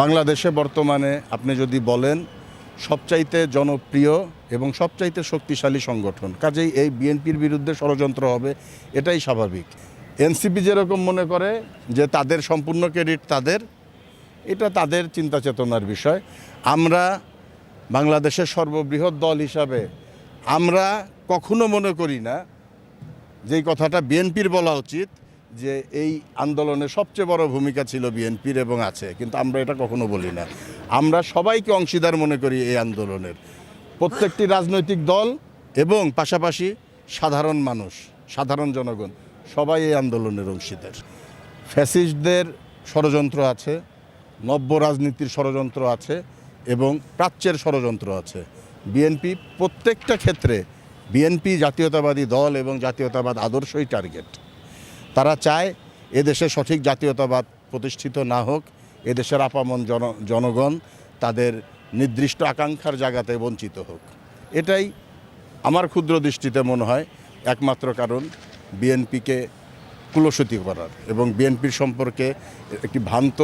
বাংলাদেশে বর্তমানে আপনি যদি বলেন সবচাইতে জনপ্রিয় এবং সবচাইতে শক্তিশালী সংগঠন, কাজেই এই বিএনপির বিরুদ্ধে ষড়যন্ত্র হবে, এটাই স্বাভাবিক। এনসিপি যেরকম মনে করে যে তাদের সম্পূর্ণ ক্রেডিট তাদের, এটা তাদের চিন্তা চেতনার বিষয়। আমরা বাংলাদেশের সর্ববৃহৎ দল হিসাবে আমরা কখনো মনে করি না যেই কথাটা বিএনপির বলা উচিত যে এই আন্দোলনে সবচেয়ে বড় ভূমিকা ছিল বিএনপির এবং আছে, কিন্তু আমরা এটা কখনো বলি না। আমরা সবাইকে অংশীদার মনে করি এই আন্দোলনের। প্রত্যেকটি রাজনৈতিক দল এবং পাশাপাশি সাধারণ মানুষ, সাধারণ জনগণ, সবাই এই আন্দোলনের অংশীদার। ফ্যাসিস্টদের ষড়যন্ত্র আছে, নব্য রাজনীতির ষড়যন্ত্র আছে এবং প্রাচ্যের ষড়যন্ত্র আছে। বিএনপি প্রত্যেকটা ক্ষেত্রে, বিএনপি জাতীয়তাবাদী দল এবং জাতীয়তাবাদ আদর্শই টার্গেট তারা চায় এদেশে সঠিক জাতীয়তাবাদ প্রতিষ্ঠিত না হোক এদেশের আপামন জন, জনগণ তাদের নির্দিষ্ট আকাঙ্ক্ষার জায়গাতে বঞ্চিত হোক। এটাই আমার ক্ষুদ্র দৃষ্টিতে মনে হয় একমাত্র কারণ বিএনপিকে কুলসতি করার এবং বিএনপির সম্পর্কে একটি ভ্রান্ত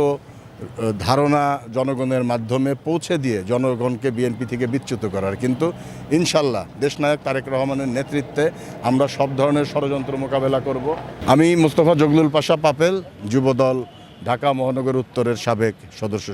ধারণা জনগণের মাধ্যমে পৌঁছে দিয়ে জনগণকে বিএনপি থেকে বিচ্যুত করার। কিন্তু ইনশাল্লাহ দেশনায়ক তারেক রহমানের নেতৃত্বে আমরা সব ধরনের ষড়যন্ত্র মোকাবেলা করব। আমি মুস্তফা জগলুল পাশা পাপেল, যুবদল, ঢাকা মহানগর উত্তরের সাবেক সদস্য